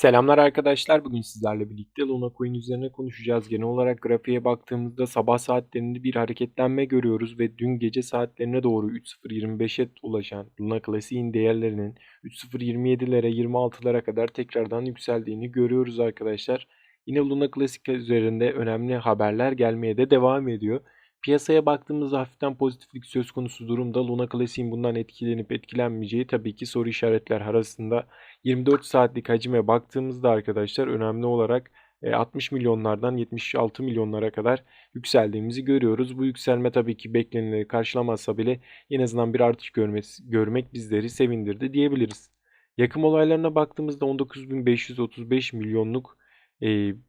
Selamlar arkadaşlar. Bugün sizlerle birlikte Luna Coin üzerine konuşacağız. Genel olarak grafiğe baktığımızda sabah saatlerinde bir hareketlenme görüyoruz ve dün gece saatlerine doğru 3.025'e ulaşan Luna Classic'in değerlerinin 3.027'lere 26'lara kadar tekrardan yükseldiğini görüyoruz arkadaşlar. Yine Luna Classic üzerinde önemli haberler gelmeye de devam ediyor. Piyasaya baktığımızda hafiften pozitiflik söz konusu durumda. Luna Classic'in bundan etkilenip etkilenmeyeceği tabii ki soru işaretler arasında. 24 saatlik hacime baktığımızda arkadaşlar önemli olarak 60 e, milyonlardan 76 milyonlara kadar yükseldiğimizi görüyoruz. Bu yükselme tabii ki beklenenleri karşılamazsa bile en azından bir artış görmesi, görmek bizleri sevindirdi diyebiliriz. Yakım olaylarına baktığımızda 19.535 milyonluk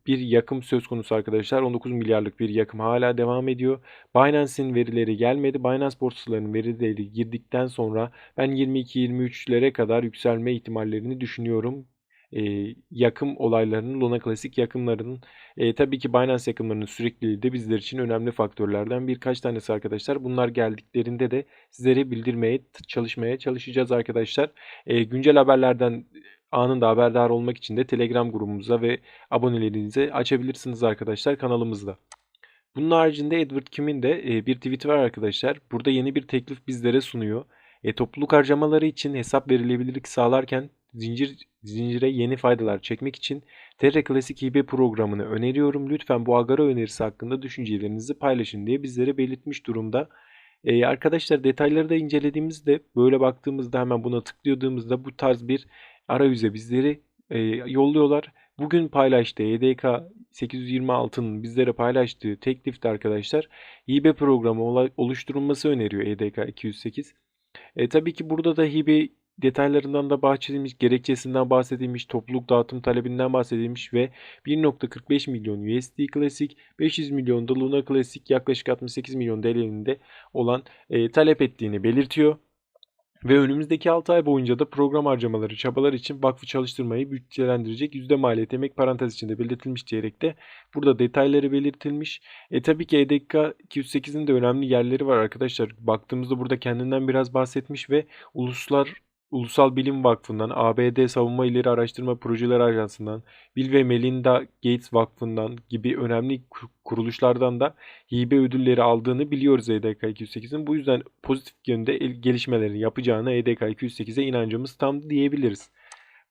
bir yakım söz konusu arkadaşlar. 19 milyarlık bir yakım hala devam ediyor. Binance'in verileri gelmedi. Binance borsalarının verileri girdikten sonra ben 22-23'lere kadar yükselme ihtimallerini düşünüyorum. E, yakım olaylarının, Luna Classic yakımlarının e, tabii ki Binance yakımlarının sürekliliği de bizler için önemli faktörlerden birkaç tanesi arkadaşlar. Bunlar geldiklerinde de sizlere bildirmeye çalışmaya çalışacağız arkadaşlar. E, güncel haberlerden anında haberdar olmak için de Telegram grubumuza ve abonelerinize açabilirsiniz arkadaşlar kanalımızda. Bunun haricinde Edward Kim'in de e, bir tweet var arkadaşlar. Burada yeni bir teklif bizlere sunuyor. E, topluluk harcamaları için hesap verilebilirlik sağlarken zincir zincire yeni faydalar çekmek için Terra Classic hibe programını öneriyorum. Lütfen bu Agara önerisi hakkında düşüncelerinizi paylaşın diye bizlere belirtmiş durumda. Ee, arkadaşlar detayları da incelediğimizde böyle baktığımızda hemen buna tıkladığımızda bu tarz bir arayüze bizleri e, yolluyorlar. Bugün paylaştığı EDK 826'nın bizlere paylaştığı teklifte arkadaşlar hibe programı oluşturulması öneriyor EDK 208. E, tabii ki burada da hibe detaylarından da bahsedilmiş, gerekçesinden bahsedilmiş, topluluk dağıtım talebinden bahsedilmiş ve 1.45 milyon USD Classic, 500 milyon da Luna Classic yaklaşık 68 milyon TL'nin olan e, talep ettiğini belirtiyor. Ve önümüzdeki 6 ay boyunca da program harcamaları, çabalar için vakfı çalıştırmayı bütçelendirecek yüzde maliyet emek parantez içinde belirtilmiş diyerek de burada detayları belirtilmiş. E tabii ki EDK 208'in de önemli yerleri var arkadaşlar. Baktığımızda burada kendinden biraz bahsetmiş ve uluslar Ulusal Bilim Vakfı'ndan, ABD Savunma İleri Araştırma Projeleri Ajansı'ndan, Bill ve Melinda Gates Vakfı'ndan gibi önemli kuruluşlardan da hibe ödülleri aldığını biliyoruz EDK 208'in. Bu yüzden pozitif yönde gelişmelerini yapacağına EDK 208'e inancımız tam diyebiliriz.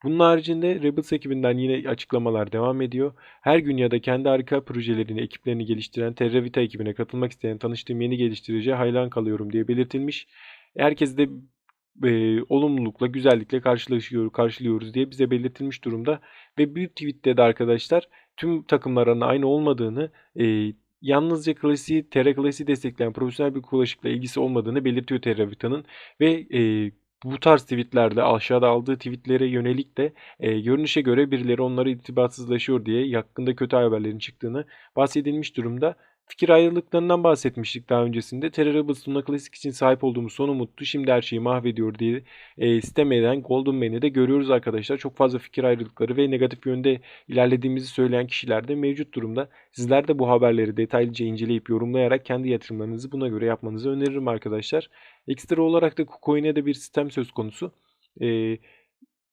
Bunun haricinde Rebels ekibinden yine açıklamalar devam ediyor. Her gün ya da kendi harika projelerini, ekiplerini geliştiren Terravita ekibine katılmak isteyen tanıştığım yeni geliştiriciye hayran kalıyorum diye belirtilmiş. Herkes de e, olumlulukla, güzellikle karşılaşıyor, karşılıyoruz diye bize belirtilmiş durumda. Ve bir tweette de arkadaşlar tüm takımların aynı olmadığını, e, yalnızca klasiği, Terra klasiği destekleyen profesyonel bir kulaşıkla ilgisi olmadığını belirtiyor Terravita'nın. Ve e, bu tarz tweetlerde aşağıda aldığı tweetlere yönelik de e, görünüşe göre birileri onları itibatsızlaşıyor diye yakında kötü haberlerin çıktığını bahsedilmiş durumda. Fikir ayrılıklarından bahsetmiştik daha öncesinde. Terrible Suna Classic için sahip olduğumuz son umuttu. Şimdi her şeyi mahvediyor diye e, sitem eden Golden Man'i de görüyoruz arkadaşlar. Çok fazla fikir ayrılıkları ve negatif yönde ilerlediğimizi söyleyen kişiler de mevcut durumda. Sizler de bu haberleri detaylıca inceleyip yorumlayarak kendi yatırımlarınızı buna göre yapmanızı öneririm arkadaşlar. Ekstra olarak da KuCoin'e de bir sistem söz konusu. Eee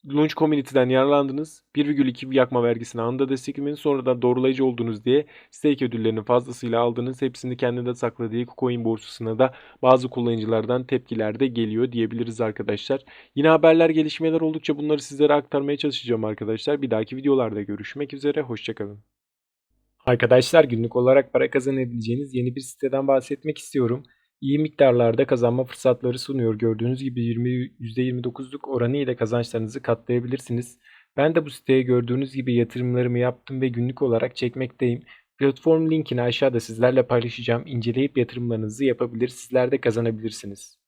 Launch Community'den yararlandınız. 1,2 yakma vergisini anında desteklemeniz sonradan doğrulayıcı oldunuz diye stake ödüllerinin fazlasıyla aldınız. Hepsini kendinde sakladığı KuCoin borsasına da bazı kullanıcılardan tepkiler de geliyor diyebiliriz arkadaşlar. Yine haberler gelişmeler oldukça bunları sizlere aktarmaya çalışacağım arkadaşlar. Bir dahaki videolarda görüşmek üzere. Hoşçakalın. Arkadaşlar günlük olarak para kazanabileceğiniz yeni bir siteden bahsetmek istiyorum iyi miktarlarda kazanma fırsatları sunuyor. Gördüğünüz gibi 20 %29'luk oranı ile kazançlarınızı katlayabilirsiniz. Ben de bu siteye gördüğünüz gibi yatırımlarımı yaptım ve günlük olarak çekmekteyim. Platform linkini aşağıda sizlerle paylaşacağım. İnceleyip yatırımlarınızı yapabilir, sizler de kazanabilirsiniz.